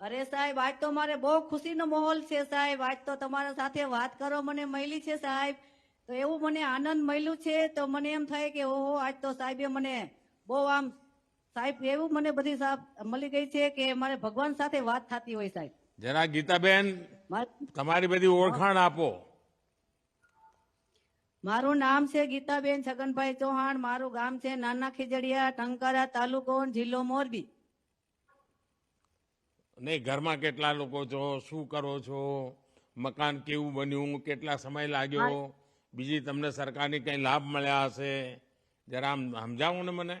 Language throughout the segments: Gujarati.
અરે સાહેબ આજ તો મારે બહુ ખુશીનો માહોલ છે સાહેબ. આજ તો તમારા સાથે વાત કરો મને મળી છે સાહેબ. તો એવું મને આનંદ મળ્યું છે. તો મને એમ થાય કે ઓહો આજ તો સાહેબે મને બહુ આમ સાહેબ એવું મને બધી સાહેબ મળી ગઈ છે કે મારે ભગવાન સાથે વાત થતી હોય સાહેબ. જરા ગીતાબેન માર- તમારી બધી ઓળખાણ આપો. મારું નામ છે ગીતાબેન છગનભાઈ ચૌહાણ. મારું ગામ છે નાના ખીજડીયા ટંકારા તાલુકો જિલ્લો મોરબી. નહીં ઘરમાં કેટલા લોકો છો શું કરો છો મકાન કેવું બન્યું કેટલા સમય લાગ્યો બીજી તમને સરકારની કઈ લાભ મળ્યા હશે? જરા આમ સમજાવો ને મને.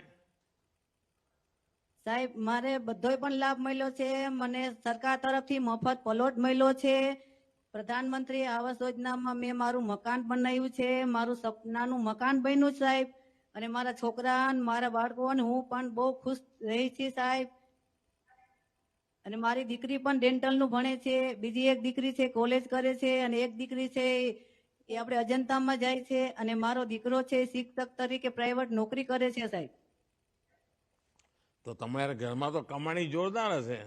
સાહેબ મારે બધોય પણ લાભ મળ્યો છે. મને સરકાર તરફથી મફત પ્લોટ મળ્યો છે. પ્રધાનમંત્રી આવાસ યોજનામાં મેં મારું મકાન બનાવ્યું છે. મારું સપનાનું મકાન બન્યું સાહેબ. અને મારા છોકરા મારા બાળકો અને હું પણ બહુ ખુશ રહી છી સાહેબ. અને મારી દીકરી પણ ડેન્ટલનું ભણે છે બીજી એક દીકરી છે કોલેજ કરે છે અને એક દીકરી છે એ આપણે અજંતામાં જાય છે અને મારો દીકરો છે શિક્ષક તરીકે પ્રાઇવેટ નોકરી કરે છે સાહેબ. તો તમારા ઘરમાં તો કમાણી જોરદાર હશે.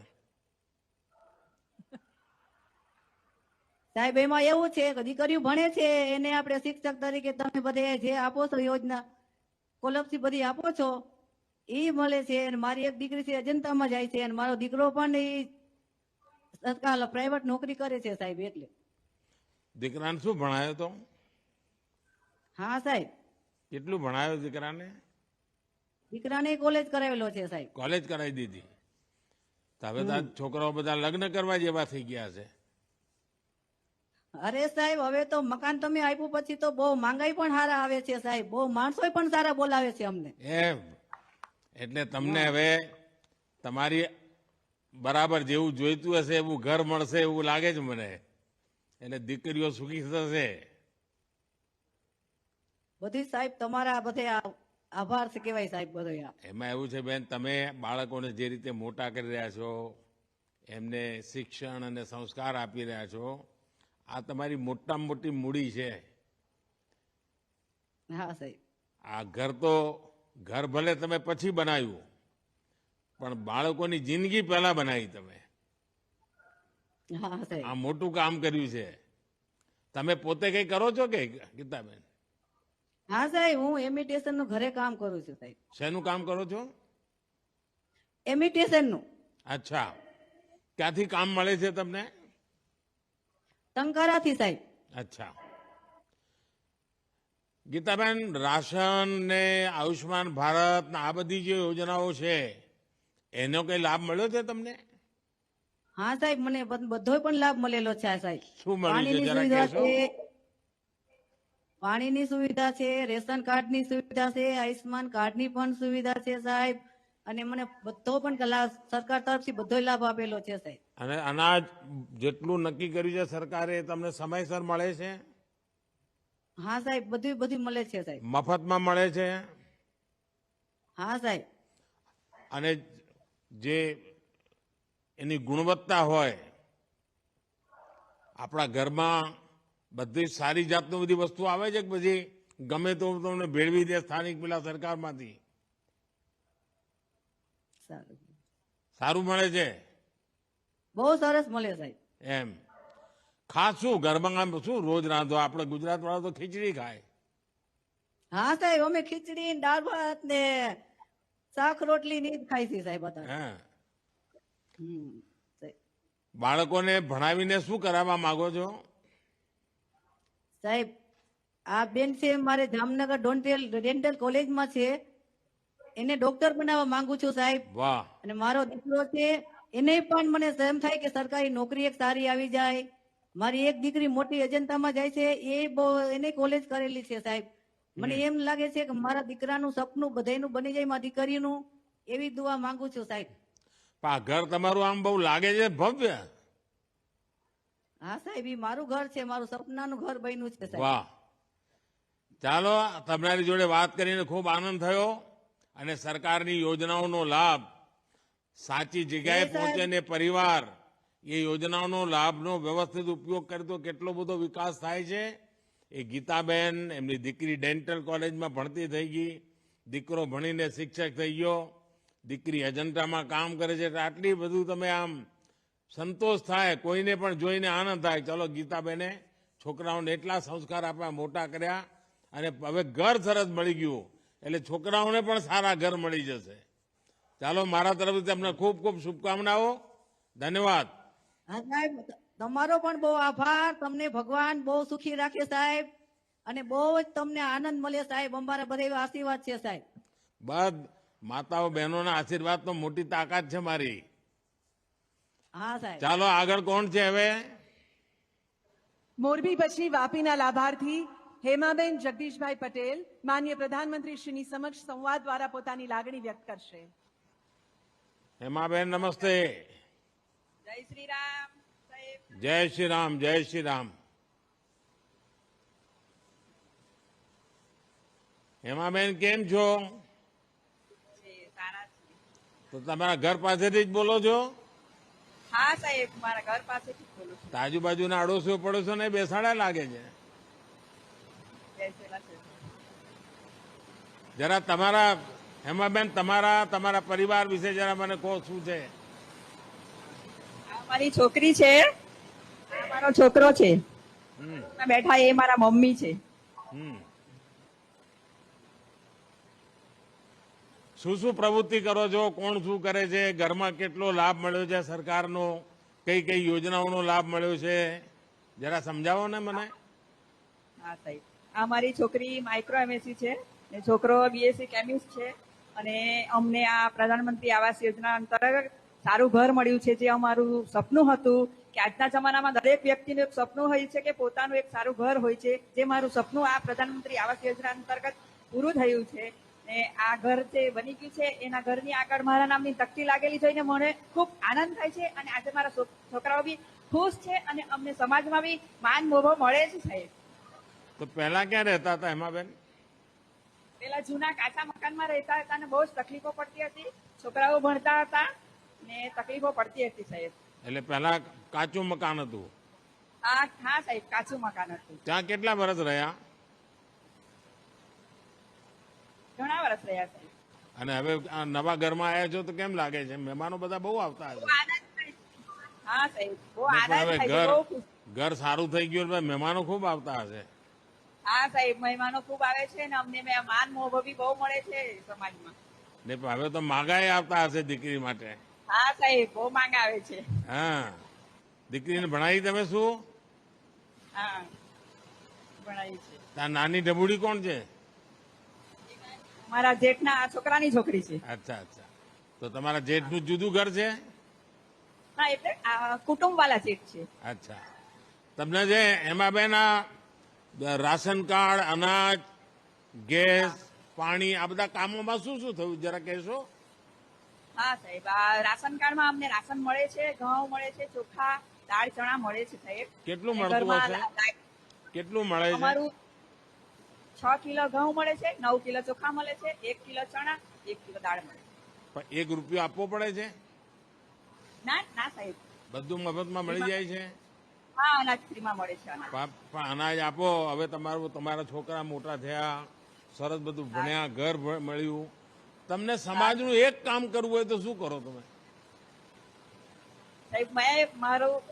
સાહેબ એમાં એવું છે કે દીકરીઓ ભણે છે એને આપણે શિક્ષક તરીકે તમે બધે જે આપો છો યોજના સ્કોલરશીપ બધી આપો છો. એ મળે છે અને મારી એક દીકરી છે અજંતામાં જાય છે અને મારો દીકરો પણ એ સરકાર પ્રાઇવેટ નોકરી કરે છે સાહેબ એટલે. દીકરાને શું ભણાયો તો? હા સાહેબ. કેટલું ભણાયો દીકરાને? દીકરાને કોલેજ કરાવેલો છે સાહેબ. કોલેજ કરાવી દીધી. તો હવે તો છોકરાઓ બધા લગ્ન કરવા જેવા થઈ ગયા છે. અરે સાહેબ હવે તો મકાન તમે આપ્યું પછી તો બહુ માંગાઈ પણ સારા આવે છે સાહેબ. બહુ માણસો પણ સારા બોલાવે છે અમને. એમ. એટલે તમને હવે તમારી બરાબર જેવું જોઈતું હશે એવું ઘર મળશે એવું લાગે છે મને. એટલે દીકરીઓ સુખી થશે. બધી સાહેબ તમારા બધે આભાર છે કેવાય સાહેબ બધો એમાં એવું છે બેન તમે બાળકોને જે રીતે મોટા કરી રહ્યા છો એમને શિક્ષણ અને સંસ્કાર આપી રહ્યા છો આ તમારી મોટામાં મોટી મૂડી છે. હા સાહેબ. આ ઘર તો ઘર ભલે તમે પછી બનાવ્યું પણ બાળકોની જિંદગી પહેલા બનાવી તમે. સાહેબ. આ મોટું કામ કર્યું છે. તમે પોતે કઈ કરો છો કે ગીતાબેન? હા સાહેબ હું એમિટેશનનું ઘરે કામ કરું છું સાહેબ. શેનું કામ કરો છો? એમિટેશનનું. અચ્છા. ક્યાંથી કામ મળે છે તમને? ટંકારાથી સાહેબ. અચ્છા. ગીતાબેન રાશન ને આયુષ્માન ભારત ને આ બધી જે યોજનાઓ છે એનો કઈ લાભ મળ્યો છે તમને? હા સાહેબ મને બધો પણ લાભ મળેલો છે આ સાહેબ. શું મળ્યું પાણીની સુવિધા છે પાણીની સુવિધા છે રેશન કાર્ડની સુવિધા છે આયુષ્માન કાર્ડની પણ સુવિધા છે સાહેબ. અને મને બધો પણ સરકાર તરફથી બધો લાભ આપેલો છે સાહેબ. અને અનાજ જેટલું નક્કી કર્યું છે સરકારે તમને સમયસર મળે છે? હા સાહેબ બધું બધું મળે છે સાહેબ. મફતમાં મળે છે? હા સાહેબ. અને જે એની ગુણવત્તા હોય આપણા ઘરમાં બધી સારી જાતની બધી વસ્તુ આવે છે કે પછી ગમે તો તમને ભેળવી દે સ્થાનિક પેલા સરકારમાંથી? સારું. સારું મળે છે? બહુ સરસ મળે સાહેબ. એમ. ખાસ શું ઘરમાં શું રોજ રાંધો? આપણે ગુજરાત વાળા તો ખીચડી ખાય. હા સાહેબ અમે ખીચડી દાળ ભાત ને શાક રોટલી ની જ ખાઈ છે સાહેબ હે. બાળકોને ભણાવીને શું કરાવવા માંગો છો? સાહેબ આ બેન છે મારે જામનગર ડોન્ટેલ ડેન્ટલ કોલેજમાં છે. એને ડોક્ટર બનાવવા માંગુ છું સાહેબ. વાહ. અને મારો દીકરો છે એને પણ મને એમ થાય કે સરકારી નોકરી એક સારી આવી જાય. મારી એક દીકરી મોટી અજંતામાં જાય છે એ બહુ એને કોલેજ કરેલી છે સાહેબ. મને એમ લાગે છે કે મારા દીકરાનું સપનું બધાયનું બની જાય મારી દીકરીનું એવી દુઆ માંગુ છું સાહેબ. પા આ ઘર તમારું આમ બહુ લાગે છે ભવ્ય? હા સાહેબ એ મારું ઘર છે મારું સપનાનું ઘર બન્યું છે સાહેબ. વાહ. ચાલો તમારી જોડે વાત કરીને ખૂબ આનંદ થયો અને સરકારની યોજનાઓનો લાભ સાચી જગ્યાએ પહોંચે ને પરિવાર એ યોજનાઓનો લાભનો વ્યવસ્થિત ઉપયોગ કરે તો કેટલો બધો વિકાસ થાય છે? એ ગીતાબેન, એમની દીકરી ડેન્ટલ કોલેજમાં ભણતી થઈ ગઈ. દીકરો ભણીને શિક્ષક થઈ ગયો. દીકરી અજંટામાં કામ કરે છે. એટલે આટલી બધું તમે આમ સંતોષ થાય, કોઈને પણ જોઈને આનંદ થાય. ચલો ગીતાબેને છોકરાઓને એટલા સંસ્કાર આપ્યા, મોટા કર્યા. અને હવે ઘર સરસ મળી ગયું. એટલે છોકરાઓને પણ સારા ઘર મળી જશે. ચાલો, મારા તરફથી તમને ખૂબ ખૂબ શુભકામનાઓ. ધન્યવાદ. હા સાહેબ તમારો પણ બહુ આભાર. તમને ભગવાન બહુ સુખી રાખે સાહેબ. અને બહુ જ તમને આનંદ મળે સાહેબ. અમારા બધા એવા આશીર્વાદ છે સાહેબ. બસ માતાઓ બહેનોના આશીર્વાદ તો મોટી તાકાત છે મારી. હા સાહેબ. ચાલો આગળ કોણ છે હવે? મોરબી પછી વાપીના લાભાર્થી હેમાબેન જગદીશભાઈ પટેલ માન્ય પ્રધાનમંત્રી શ્રીની સમક્ષ સંવાદ દ્વારા પોતાની લાગણી વ્યક્ત કરશે. હેમાબેન નમસ્તે. જય શ્રી રામ જય શ્રી રામ જય શ્રી રામ. હેમાબેન કેમ છો? તો તમારા ઘર પાસેથી જ બોલો છો? હા સાહેબ મારા ઘર પાસેથી બોલું તો આજુબાજુના અડોશીઓ પડોશો ને બેસાડા લાગે છે. જરા તમારા હેમાબેન તમારા તમારા પરિવાર વિશે જરા મને કહો શું છે? મારી છોકરી છે. મારો છોકરો છે. બેઠા એ મારા મમ્મી છે. હમ. શું શું પ્રવૃત્તિ કરો છો? કોણ શું કરે છે? ઘરમાં કેટલો લાભ મળ્યો છે સરકારનો? કઈ કઈ યોજનાઓનો લાભ મળ્યો છે? જરા સમજાવો ને મને. હા સાહેબ. આ મારી છોકરી માઇક્રો એમએસસી છે. ને છોકરો બીએસસી કેમિસ્ટ છે. અને અમને આ પ્રધાનમંત્રી આવાસ યોજના અંતર્ગત સારું ઘર મળ્યું છે જે અમારું સપનું હતું કે આજના જમાનામાં દરેક વ્યક્તિનું એક સપનું હોય છે કે પોતાનું એક સારું ઘર હોય છે જે મારું સપનું આ પ્રધાનમંત્રી આવાસ યોજના અંતર્ગત પૂરું થયું છે. ને આ ઘર જે બની ગયું છે એના ઘરની આગળ મારા નામની તકતી લાગેલી જોઈને મને ખૂબ આનંદ થાય છે અને આજે મારા છોકરાઓ બી ખુશ છે અને અમને સમાજમાં બી માન મોભો મળે છે. સાહેબ તો પહેલા ક્યાં રહેતા હતા હેમાબેન? પેલા જૂના કાચા મકાનમાં રહેતા હતા અને બહુ જ તકલીફો પડતી હતી. છોકરાઓ ભણતા હતા. ને તકલીફો પડતી હતી સાહેબ. એટલે પહેલા કાચું મકાન હતું? હા હા સાહેબ કાચું મકાન હતું. ત્યાં કેટલા વર્ષ રહ્યા? ઘણા વર્ષ રહ્યા સાહેબ. અને હવે આ નવા ઘરમાં આવ્યા છો તો કેમ લાગે છે? મહેમાનો બધા બહુ આવતા હશે. હા સાહેબ બહુ આનંદ હવે ઘર ઘર સારું થઈ ગયું એટલે મહેમાનો ખૂબ આવતા હશે. હા સાહેબ મહેમાનો ખૂબ આવે છે ને અમને મહેમાન મોભવી બહુ મળે છે સમાજમાં. ને હવે તો માગાઈ આવતા હશે દીકરી માટે. હા સાહેબ બહુ માંગ આવે છે. હા. દીકરીને ભણાવી તમે શું? હા ભણાવી છે. નાની ડબુડી કોણ છે? મારા જેઠના આ છોકરાની છોકરી છે. અચ્છા અચ્છા. તો તમારા જેઠનું જુદું ઘર છે? હા એટલે કુટુંબ વાળા જેઠ છે. અચ્છા. તમને જે એમાં બેન રાશન કાર્ડ અનાજ ગેસ પાણી આ બધા કામોમાં શું શું થયું? જરા કહેશો. હા સાહેબ. આ રાશન કાર્ડમાં અમને રાશન મળે છે ઘઉં મળે છે ચોખા દાળ ચણા મળે છે સાહેબ. કેટલું મળતું હશે? કેટલું મળે છે? અમારું છ કિલો ઘઉં મળે છે નવ કિલો ચોખા મળે છે એક કિલો ચણા એક કિલો દાળ મળે છે. પણ એક રૂપિયો આપવો પડે છે? ના ના સાહેબ. બધું મફતમાં મળી જાય છે? હા અનાજ ફ્રીમાં મળે છે પણ અનાજ આપો. હવે તમારું તમારા છોકરા મોટા થયા. સરસ બધું ભણ્યા ઘર મળ્યું. તમને સમાજનું એક કામ કરવું હોય તો શું કરો તમે?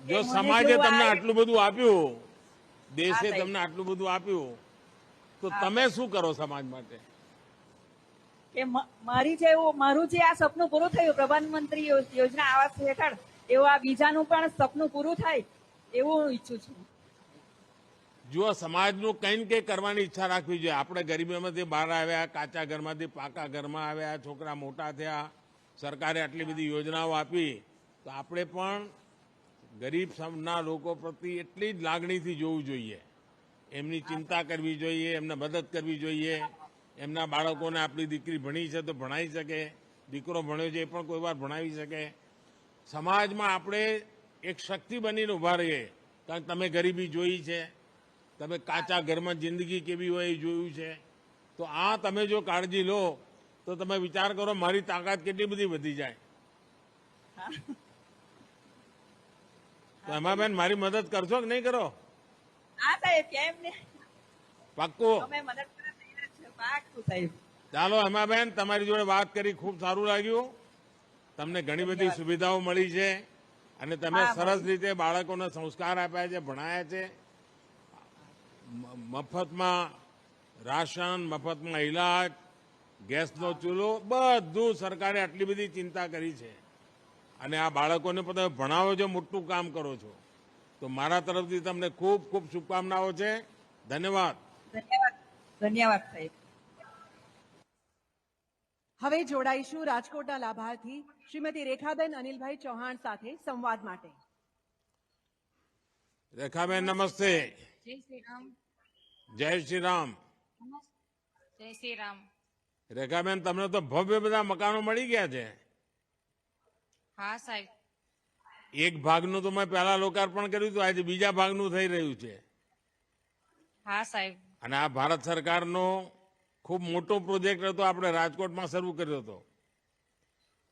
જો સમાજે તમને આટલું બધું આપ્યું દેશે તમને આટલું બધું આપ્યું તો તમે શું કરો સમાજ માટે? કે મારી જેવું મારું જે આ સપનું પૂરું થયું પ્રધાનમંત્રી યોજના આવાસ હેઠળ એવું આ બીજાનું પણ સપનું પૂરું થાય એવું હું ઈચ્છું છું. જો સમાજનું કંઈ કંઈ કરવાની ઈચ્છા રાખવી જોઈએ. આપણે ગરીબીમાંથી બહાર આવ્યા, કાચા ઘરમાંથી પાકા ઘરમાં આવ્યા, છોકરા મોટા થયા, સરકારે આટલી બધી યોજનાઓ આપી, તો આપણે પણ ગરીબ સમના લોકો પ્રત્યે એટલી જ લાગણીથી જોવું જોઈએ. એમની ચિંતા કરવી જોઈએ, એમને મદદ કરવી જોઈએ. એમના બાળકોને આપણી દીકરી ભણી છે તો ભણાવી શકે. દીકરો ભણ્યો છે એ પણ કોઈ વાર ભણાવી શકે. સમાજમાં આપણે એક શક્તિ બનીને ઊભા રહીએ. કારણ તમે ગરીબી જોઈ છે. તમે કાચા ઘરમાં જિંદગી કેવી હોય એ જોયું છે? તો આ તમે જો કાળજી લો તો તમે વિચાર કરો મારી તાકાત કેટલી બધી વધી જાય. તો એમાં બેન મારી મદદ કરશો કે નહીં કરો? પાક્કું. ચાલો એમાં બેન તમારી જોડે વાત કરી ખૂબ સારું લાગ્યું. તમને ઘણી બધી સુવિધાઓ મળી છે અને તમે સરસ રીતે બાળકોને સંસ્કાર આપ્યા છે ભણાયા છે. મફતમાં રાશન મફતમાં ઇલાજ ગેસનો ચૂલો બધું સરકારે આટલી બધી ચિંતા કરી છે. અને આ બાળકોને તમે ભણાવો છો મોટું કામ કરો છો. તો મારા તરફથી તમને ખૂબ ખૂબ શુભકામનાઓ છે. ધન્યવાદ. ધન્યવાદ. ધન્યવાદ સાહેબ. હવે જોડાઈશું રાજકોટના લાભાર્થી શ્રીમતી રેખાબેન અનિલભાઈ ચૌહાણ સાથે સંવાદ માટે. રેખાબેન નમસ્તે. જય શ્રી રામ. જય શ્રી રામ. જય શ્રી રામ. રેખાબેન તમને તો ભવ્ય બધા મકાનો મળી ગયા છે. હા સાહેબ. એક ભાગનું તો મેં પહેલા લોકાર્પણ કર્યું હતું આજે બીજા ભાગનું થઈ રહ્યું છે. હા સાહેબ. અને આ ભારત સરકારનો ખૂબ મોટો પ્રોજેક્ટ હતો આપણે રાજકોટમાં શરૂ કર્યો હતો.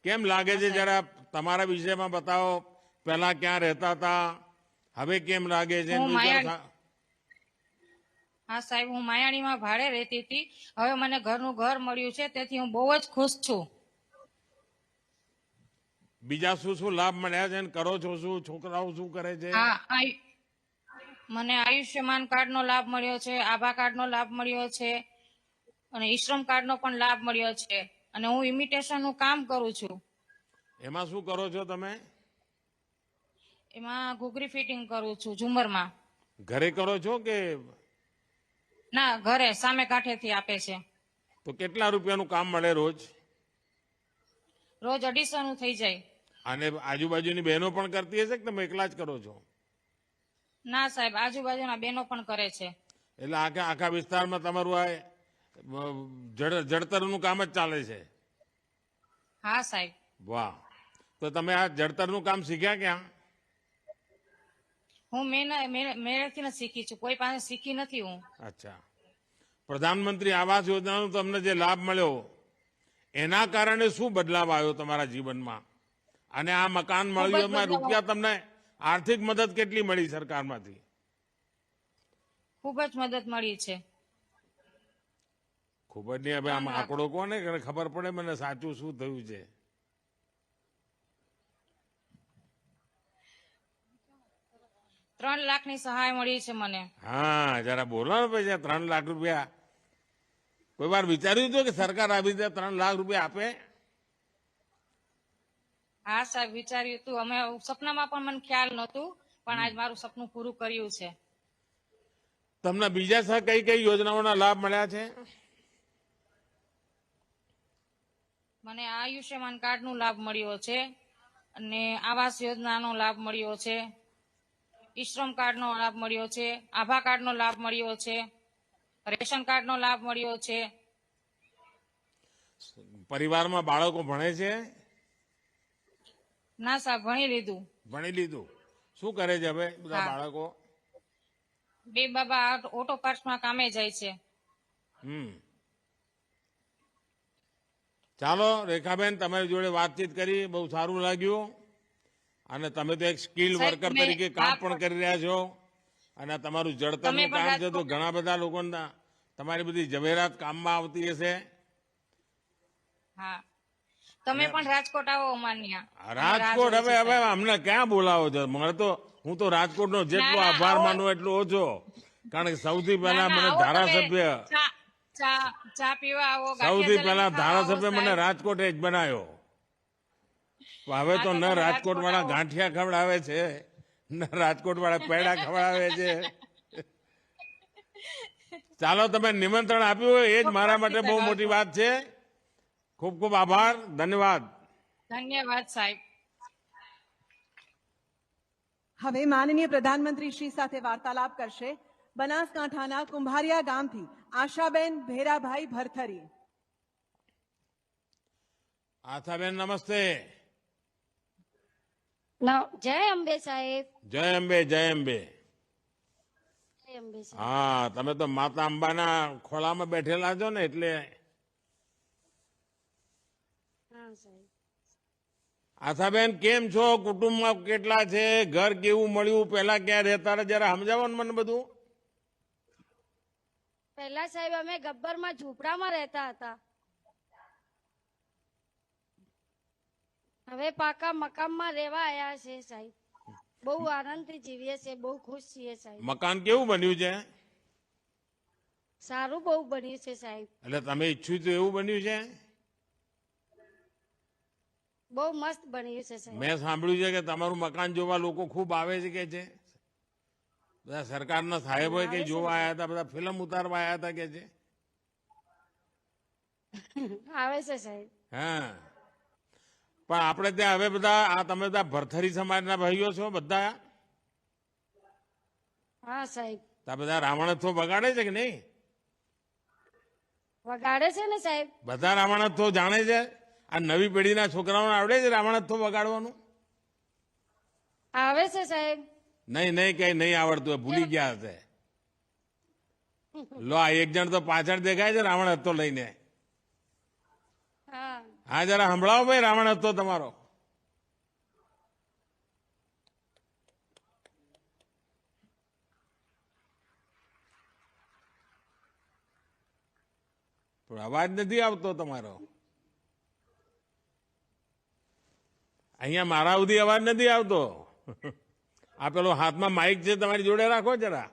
કેમ લાગે છે જરા તમારા વિષયમાં બતાવો પહેલા ક્યાં રહેતા હતા હવે કેમ લાગે છે? હું સાહેબ હું માયાણીમાં ભાડે રહેતી હતી. હવે મને ઘરનું ઘર મળ્યું છે તેથી હું બહુ જ ખુશ છું. બીજા શું શું લાભ મળ્યા છે કરો છો શું? છોકરાઓ શું કરે છે? હા મને આયુષ્યમાન કાર્ડનો લાભ મળ્યો છે આભા કાર્ડનો લાભ મળ્યો છે અને ઈશ્રમ કાર્ડનો પણ લાભ મળ્યો છે અને હું ઇમિટેશનનું કામ કરું છું. એમાં શું કરો છો તમે? એમાં ઘૂઘરી ફિટિંગ કરું છું ઝુમરમાં. ઘરે કરો છો કે ના ઘરે સામે કાંઠેથી આપે છે. તો કેટલા રૂપિયાનું કામ મળે રોજ? રોજ અઢીસો નું થઈ જાય. અને આજુબાજુની બહેનો પણ કરતી હશે કે તમે એકલા જ કરો છો? ના સાહેબ આજુબાજુના બેનો પણ કરે છે. એટલે આખા આખા વિસ્તારમાં તમારું આ જડ જડતરનું કામ જ ચાલે છે? હા સાહેબ. વાહ. તો તમે આ જડતરનું કામ શીખ્યા ક્યાં? હું જ શીખી છું. કોઈ પાસે શીખી નથી હું. અચ્છા. પ્રધાનમંત્રી આવાસ યોજનાનો તમને જે લાભ મળ્યો એના કારણે શું બદલાવ આવ્યો તમારા જીવનમાં? અને આ મકાન મળ્યું એમાં રૂપિયા તમને આર્થિક મદદ કેટલી મળી સરકારમાંથી? ખૂબ જ મદદ મળી છે. ખૂબ જ નહીં હવે આમ આંકડો કોને ખબર પડે? મને સાચું શું થયું છે? ત્રણ લાખની સહાય મળી છે મને. હા જરા બોલો ને પછી ત્રણ લાખ રૂપિયા. કોઈ વાર વિચાર્યું હતું કે સરકાર આવી રીતે ત્રણ લાખ રૂપિયા આપે? હા સાહેબ વિચાર્યું હતું. અમે સપનામાં પણ મને ખ્યાલ નહોતું પણ આજ મારું સપનું પૂરું કર્યું છે. તમને બીજા સા કઈ કઈ યોજનાઓના લાભ મળ્યા છે? મને આયુષ્યમાન કાર્ડ નો લાભ મળ્યો છે અને આવાસ યોજનાનો લાભ મળ્યો છે. ઈશ્રમ કાર્ડનો લાભ મળ્યો છે આભા કાર્ડનો લાભ મળ્યો છે રેશન કાર્ડનો લાભ મળ્યો છે. પરિવારમાં બાળકો ભણે છે? ના સાહેબ ભણી લીધું. ભણી લીધું. શું કરે છે હવે બધા બાળકો? બે બાબા ઓટો પાર્ટમાં કામે જાય છે. હમ. ચાલો રેખાબેન તમારી જોડે વાતચીત કરી બહુ સારું લાગ્યું. અને તમે તો એક સ્કિલ વર્કર તરીકે કામ પણ કરી રહ્યા છો. અને તમારું તમે જડતરનું કામ છે તો ઘણા બધા લોકોના તમારી બધી જવેરાત કામમાં આવતી હશે. હા. તમે પણ રાજકોટ આવો અમાન્યા રાજકોટ હવે હવે અમને ક્યાં બોલાવો છો? મને તો હું તો રાજકોટનો જેટલો આભાર માનવો માનું એટલો ઓછો. કારણ કે સૌથી પહેલા મને ધારાસભ્ય સૌથી પહેલા ધારાસભ્ય મને રાજકોટ એ જ બનાવ્યો. હવે તો ન રાજકોટ વાળા ગાંઠિયા ખવડાવે છે. ન રાજકોટ વાળા પેડા ખવડાવે છે. ચાલો તમે નિમંત્રણ આપ્યું હોય એ જ મારા માટે બહુ મોટી વાત છે. ખૂબ ખૂબ આભાર. ધન્યવાદ. ધન્યવાદ સાહેબ. હવે માનનીય પ્રધાનમંત્રી શ્રી સાથે વાર્તાલાપ કરશે બનાસકાંઠાના કુંભારિયા ગામથી આશાબેન ભેરાભાઈ ભરથરી. આશાબેન નમસ્તે. જય અંબે સાહેબ જય અંબે જય અંબે હા તમે તો માતા અંબાના ખોળામાં બેઠેલા છો ને એટલે. આશાબેન કેમ છો? કુટુંબમાં કેટલા છે? ઘર કેવું મળ્યું? પેલા ક્યાં રહેતા હતા? જરા સમજાવો ને મને બધું. પેલા સાહેબ અમે ગબ્બરમાં ઝૂંપડામાં રહેતા હતા. હવે પાકા મકાનમાં રહેવા આવ્યા છે સાહેબ. બહુ આનંદથી જીવીએ છે બહુ ખુશ છીએ સાહેબ. મકાન કેવું બન્યું છે? સારું બહુ બન્યું છે સાહેબ. એટલે તમે ઈચ્છ્યું તો એવું બન્યું છે? બહુ મસ્ત બન્યું છે સાહેબ. મેં સાંભળ્યું છે કે તમારું મકાન જોવા લોકો ખૂબ આવે છે કે છે? બધા સરકારના સાહેબો કે જોવા આવ્યા હતા બધા ફિલ્મ ઉતારવા આવ્યા હતા કે છે? આવે છે સાહેબ. હા. પણ આપણે ત્યાં હવે બધા આ તમે બધા ભરથરી સમાજના ભાઈઓ છો બધા? હા સાહેબ. તા બધા રાવણત્વ બગાડે છે કે નહીં? વગાડે છે ને સાહેબ. બધા રાવણત્વ જાણે છે? આ નવી પેઢીના છોકરાઓને આવડે છે રાવણત્વ બગાડવાનું આવે છે સાહેબ. નહીં નહીં કઈ નહીં આવડતું હોય, ભૂલી ગયા હશે લો આ એક જણ તો પાછળ દેખાય છે રાવણત્વ લઈને. હા જરા સંભળાવો ભાઈ રાવણ હતો તમારો પણ અવાજ નથી આવતો તમારો અહીંયા મારા સુધી અવાજ નથી આવતો આ પેલો હાથમાં માઇક છે તમારી જોડે રાખો જરા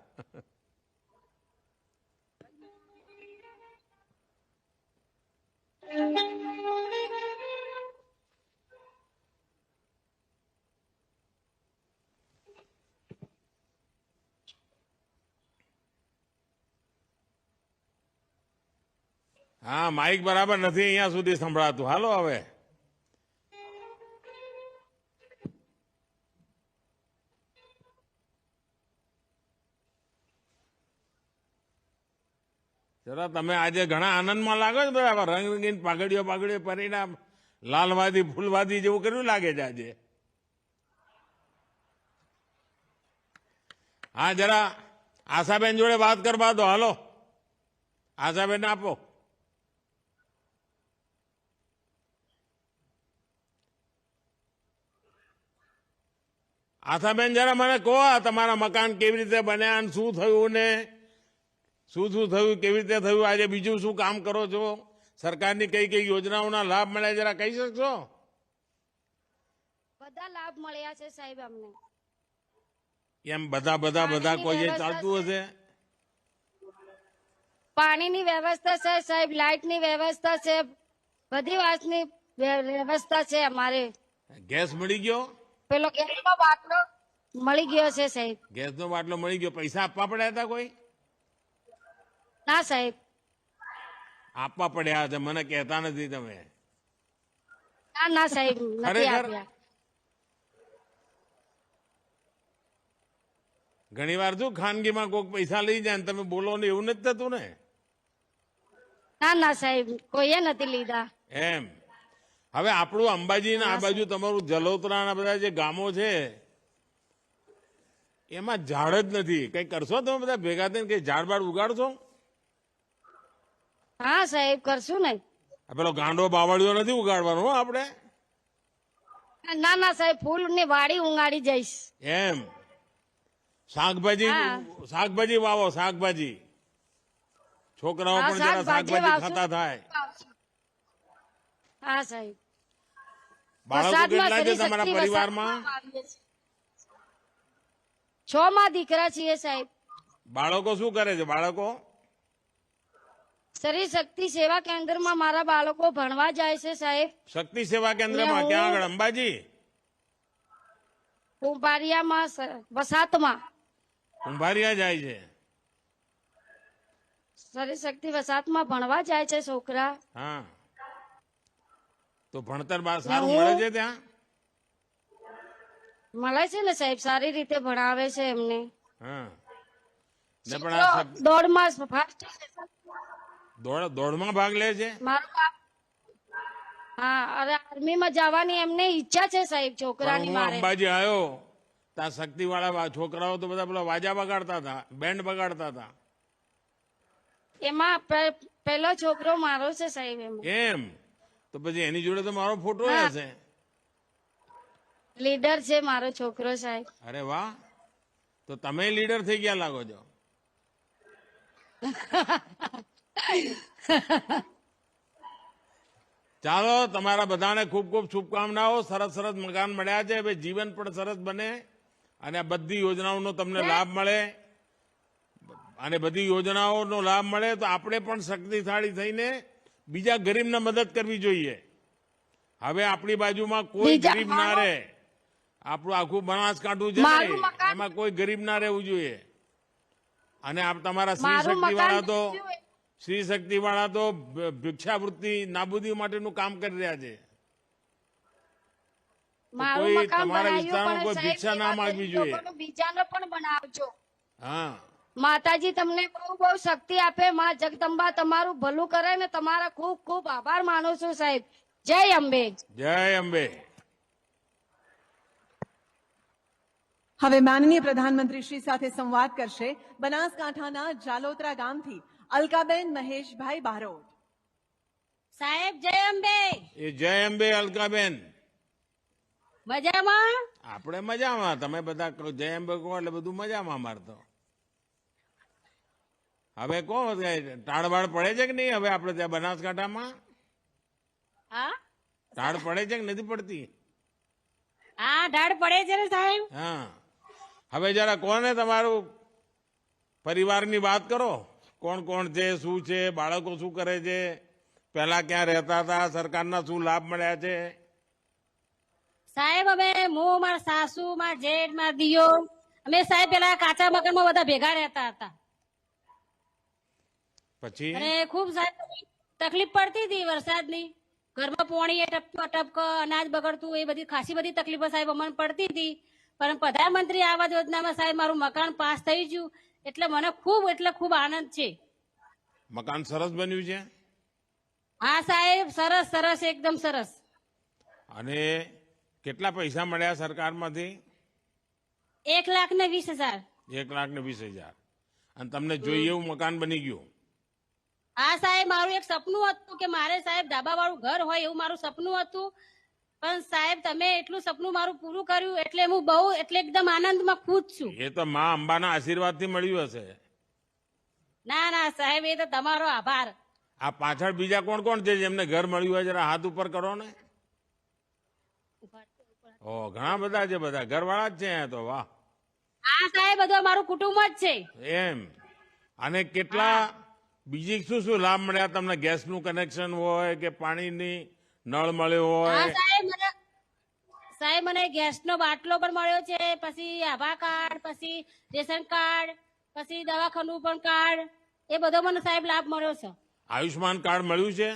હા માઇક બરાબર નથી અહીંયા સુધી સંભળાતું. હાલો હવે. જરા તમે આજે ઘણા આનંદમાં લાગો છો, બરાબર? રંગ રંગીન પાઘડીઓ પાઘડીઓ પરિણામ લાલવાદી, ફૂલવાદી જેવું કર્યું લાગે છે આજે. હા, જરા આશાબેન જોડે વાત કરવા દો. હાલો. આશાબેન આપો. આશાબેન જરા મને કહો તમારા મકાન કેવી રીતે બન્યા અને શું થયું ને? શું શું થયું? કેવી રીતે થયું? આજે બીજું શું કામ કરો છો? સરકારની કઈ કઈ યોજનાઓના લાભ મળ્યા જરા કહી શકશો? બધા લાભ મળ્યા છે સાહેબ અમને. એમ બધા બધા બધા કોઈ ચાલતું હશે? પાણીની વ્યવસ્થા છે સાહેબ લાઇટની વ્યવસ્થા છે બધી વાતની વ્ય- વ્યવસ્થા છે અમારે. ગેસ મળી ગયો? પેલો ગેસનો બાટલો મળી ગયો છે સાહેબ. ગેસનો બાટલો મળી ગયો. પૈસા આપવા પડ્યા હતા કોઈ? ના સાહેબ. આપવા પડ્યા હતા. મને કહેતા નથી તમે. ના ના સાહેબ નથી આપ્યા. ઘણી વાર શું ખાનગીમાં કોઈક પૈસા લઈ જાય ને તમે બોલો ને એવું નથી થતું ને? ના ના સાહેબ કોઈએ નથી લીધા. એમ. હવે આપણું અંબાજી આ બાજુ તમારું જલોતરાના બધા જે ગામો છે એમાં ઝાડ જ નથી. કઈ કરશો તમે બધા ભેગા થઈને કઈ ઝાડ બાડ ઉગાડશો? હા સાહેબ કરશું ને. પેલો ગાંડો બાવળિયો નથી ઉગાડવાનો આપણે? ના ના સાહેબ ફૂલની વાડી ઉગાડી જઈશ. એમ. શાકભાજી શાકભાજી વાવો શાકભાજી. છોકરાઓ પણ શાકભાજી ખાતા થાય. હા સાહેબ. બાળકો કેટલા છે તમારા પરિવારમાં? માં દીકરા છીએ સાહેબ. બાળકો શું કરે છે બાળકો? શરીર શક્તિ સેવા કેન્દ્રમાં મારા બાળકો ભણવા જાય છે સાહેબ. શક્તિ સેવા કેન્દ્રમાં ક્યાં આગળ? અંબાજી? કુંભારિયામાં વસાતમાં. કુંભારિયા જાય છે. શરીર શક્તિ વસાતમાં ભણવા જાય છે છોકરા. હા. તો ભણતર બા સારું મળે છે ત્યાં? મળે છે ને સાહેબ સારી રીતે ભણાવે છે એમને. હા. ને પણ આ સબ- દોડમાં ફાસ્ટ દોડ દોડમાં ભાગ લે છે? મારો બાપ હા અરે આર્મીમાં જવાની એમને ઈચ્છા છે સાહેબ પણ છોકરાની હું મારે. અંબાજી આવ્યો. ત્યાં શક્તિ વાળા છોકરાઓ તો બધા પેલા વાજા બગાડતા હતા બેન્ડ બગાડતા હતા. એમાં પે- પહેલો છોકરો મારો છે સાહેબ એમ. એમ તો પછી એની જોડે તો મારો ફોટો હશે. લીડર છે મારો છોકરો સાહેબ. અરે વાહ. તો તમે લીડર થઈ ગયા લાગો છો? ચાલો તમારા બધાને ખૂબ ખૂબ શુભકામનાઓ. સરસ સરસ મકાન મળ્યા છે. હવે જીવન પણ સરસ બને અને આ બધી યોજનાઓનો તમને લાભ મળે. અને બધી યોજનાઓનો લાભ મળે તો આપણે પણ શક્તિશાળી થઈને બીજા ગરીબને મદદ કરવી જોઈએ. હવે આપણી બાજુમાં કોઈ ગરીબ ના રહે. આપણું આખું બનાસકાંઠું છે એમાં કોઈ ગરીબ ના રહેવું જોઈએ. અને આપ તમારા મારું શક્તિ વાળા તો શ્રી શક્તિ વાળા તો ભિક્ષાવૃત્તિ નાબૂદી માટેનું કામ કરી રહ્યા છે. કોઈ તમારા વિસ્તારમાં કોઈ ભિક્ષા ના માગવી જોઈએ. બીજાને પણ બનાવજો. હા. માતાજી તમને બહુ બહુ શક્તિ આપે. માં જગદંબા તમારું ભલું કરે ને તમારા ખૂબ ખૂબ આભાર માનું છું સાહેબ. જય અંબે. જય અંબે. હવે માનનીય પ્રધાનમંત્રી શ્રી સાથે સંવાદ કરશે બનાસકાંઠાના જાલોત્રા ગામથી અલકાબેન મહેશભાઈ બારોટ. સાહેબ જય અંબે. એ જય અંબે અલકાબેન. મજામાં? આપણે મજામાં. તમે બધા કહો જય અંબે કહો એટલે બધું મજામાં અમારે તો. હવે કોણ ટાળવાળ પડે છે કે નહીં? હવે આપણે ત્યાં બનાસકાંઠામાં? તાળ પડે છે કે નથી પડતી? હા ઢાળ પડે છે ને સાહેબ. હા. હવે જરા કોને તમારું પરિવારની વાત કરો? કોણ કોણ છે શું છે બાળકો શું કરે છે? પહેલા ક્યાં રહેતા હતા? સરકારના શું લાભ મળ્યા છે? સાહેબ અમે હું મારા સાસુ મારા જેઠ મારા દિયો અમે સાહેબ પેલા કાચા મકાનમાં બધા ભેગા રહેતા હતા. પછી? અને ખૂબ તકલીફ પડતી હતી વરસાદની. ઘરમાં પોણી ટપકો ટપકો અનાજ બગડતું એ બધી ખાસી બધી તકલીફો સાહેબ અમને પડતી હતી. પણ પ્રધાનમંત્રી આવાસ યોજનામાં સાહેબ મારું મકાન પાસ થઈ ગયું. એટલે મને ખૂબ એટલે ખૂબ આનંદ છે. મકાન સરસ બન્યું છે? હા સાહેબ સરસ સરસ એકદમ સરસ. અને કેટલા પૈસા મળ્યા સરકારમાંથી? એક લાખ ને વીસ હજાર. એક લાખ ને વીસ હજાર. અને તમને જોઈએ એવું મકાન બની ગયું? હા સાહેબ મારું એક સપનું હતું કે મારે સાહેબ ધાબા વાળું ઘર હોય એવું મારું સપનું હતું. પણ સાહેબ તમે એટલું સપનું મારું પૂરું કર્યું એટલે હું બહુ એટલે એકદમ આનંદમાં ખુશ છું. એ તો મા અંબાના આશીર્વાદથી મળ્યું હશે. ના ના સાહેબ એ તો તમારો આભાર. આ પાછળ બીજા કોણ કોણ છે જેમને ઘર મળ્યું હોય જરા હાથ ઉપર કરો ને. ઓ ઘણા બધા છે બધા. ઘરવાળા જ છે તો વાહ. આ સાહેબ બધું મારું કુટુંબ જ છે. એમ. અને કેટલા બીજી શું શું લાભ મળ્યા? તમને ગેસનું કનેક્શન હોય કે પાણીની નળ મળ્યો હોય? સાહેબ મને સાહેબ મને ગેસનો બાટલો પણ મળ્યો છે પછી આભા કાર્ડ પછી રેશન કાર્ડ પછી દવાખાનું પણ કાર્ડ. એ બધો મને સાહેબ લાભ મળ્યો છે. આયુષ્માન કાર્ડ મળ્યું છે?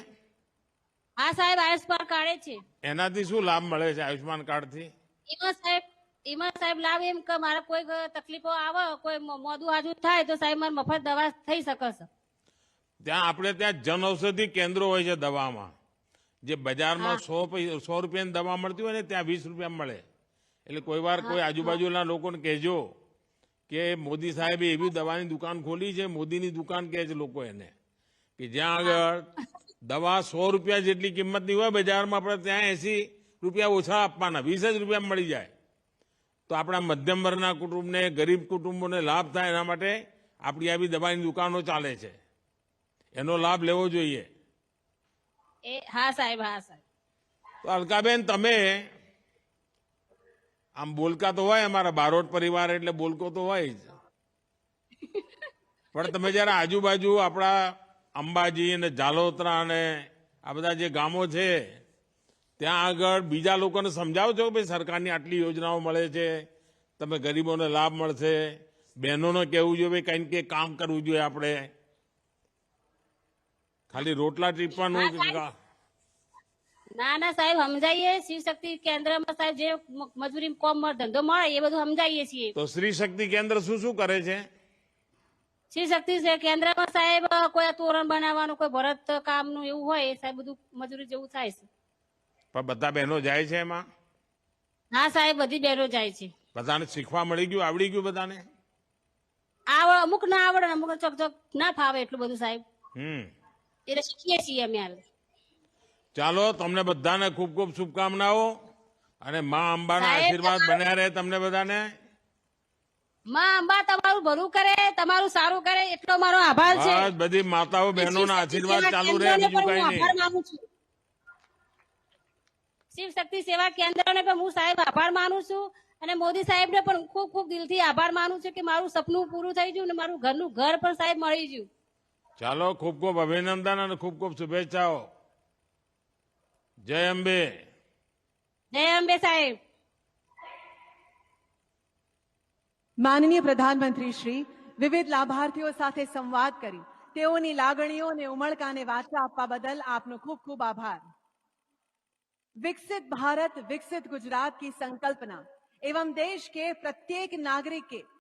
હા સાહેબ આયુષ્માન કાર્ડ છે. એનાથી શું લાભ મળે છે આયુષ્માન કાર્ડથી? એમાં સાહેબ એમાં સાહેબ લાભ એમ કે મારે કોઈ તકલીફો આવે કોઈ મોદું હાજુ થાય તો સાહેબ મારે મફત દવા થઈ શકે છે. ત્યાં આપણે ત્યાં જનઔષધિ કેન્દ્રો હોય છે દવામાં. જે બજારમાં સો સો રૂપિયાની દવા મળતી હોય ને ત્યાં વીસ રૂપિયા મળે. એટલે કોઈ વાર કોઈ આજુબાજુના લોકોને કહેજો કે મોદી સાહેબે એવી દવાની દુકાન ખોલી છે મોદીની દુકાન કહે છે લોકો એને. કે જ્યાં આગળ દવા સો રૂપિયા જેટલી કિંમતની હોય બજારમાં આપણે ત્યાં એસી રૂપિયા ઓછા આપવાના વીસ જ રૂપિયા મળી જાય. તો આપણા મધ્યમ વર્ગના કુટુંબને ગરીબ કુટુંબોને લાભ થાય એના માટે આપણી આવી દવાની દુકાનો ચાલે છે. એનો લાભ લેવો જોઈએ. હા સાહેબ હા સાહેબ. તો અલકાબેન તમે આમ બોલકા તો હોય અમારા બારોટ પરિવાર એટલે બોલકો તો હોય જ. પણ તમે જયારે આજુબાજુ આપણા અંબાજી અને જાલોત્રા અને આ બધા જે ગામો છે ત્યાં આગળ બીજા લોકોને સમજાવો છો કે ભાઈ સરકારની આટલી યોજનાઓ મળે છે તમે ગરીબોને લાભ મળશે. બહેનોને કહેવું જોઈએ ભાઈ કંઈ ને કંઈ કામ કરવું જોઈએ આપણે. ખાલી રોટલા ટીપવાનું ના ના સાહેબ સમજાઈએ શિવ શક્તિ કેન્દ્રમાં સાહેબ જે મજૂરી કોમ ધંધો મળે એ બધું સમજાઈએ છીએ. તો શ્રી શક્તિ કેન્દ્ર શું શું કરે છે? શ્રી શક્તિ કેન્દ્રમાં સાહેબ કોઈ તોરણ બનાવવાનું કોઈ ભરત કામનું એવું હોય સાહેબ બધું મજૂરી જેવું થાય છે. પણ બધા બહેનો જાય છે એમાં? હા સાહેબ બધી બહેનો જાય છે. બધાને શીખવા મળી ગયું આવડી ગયું બધાને? આવડ અમુક ના આવડે અમુક ચોક ચોક ના ફાવે એટલું બધું સાહેબ. હમ. એટલે શીખીએ છીએ અમે હાલ. ચાલો તમને બધાને ખૂબ ખૂબ શુભકામનાઓ અને માં અંબાના આશીર્વાદ બન્યા રહે તમને બધાને. માં અંબા તમારું ભરું કરે તમારું સારું કરે એટલો મારો આભાર છે. બસ બધી માતાઓ બહેનોના આશીર્વાદ ચાલુ રહે બીજું કઈ નહીં. શિવ શક્તિ સેવા કેન્દ્રને પણ હું સાહેબ આભાર માનું છું અને મોદી સાહેબને પણ ખૂબ ખૂબ દિલથી આભાર માનું છું કે મારું સપનું પૂરું થઈ ગયું અને મારું ઘરનું ઘર પણ સાહેબ મળી ગયું. ચાલો ખૂબ ખૂબ અભિનંદન અને ખૂબ ખૂબ શુભેચ્છાઓ જય અંબે જય અંબે સાહેબ માનનીય પ્રધાનમંત્રી શ્રી વિવિધ લાભાર્થીઓ સાથે સંવાદ કરી તેઓની લાગણીઓ અને ઉમળકાને વાચા આપવા બદલ આપનો ખૂબ ખૂબ આભાર विकसित भारत विकसित गुजरात की संकल्पना एवं देश के प्रत्येक नागरिक के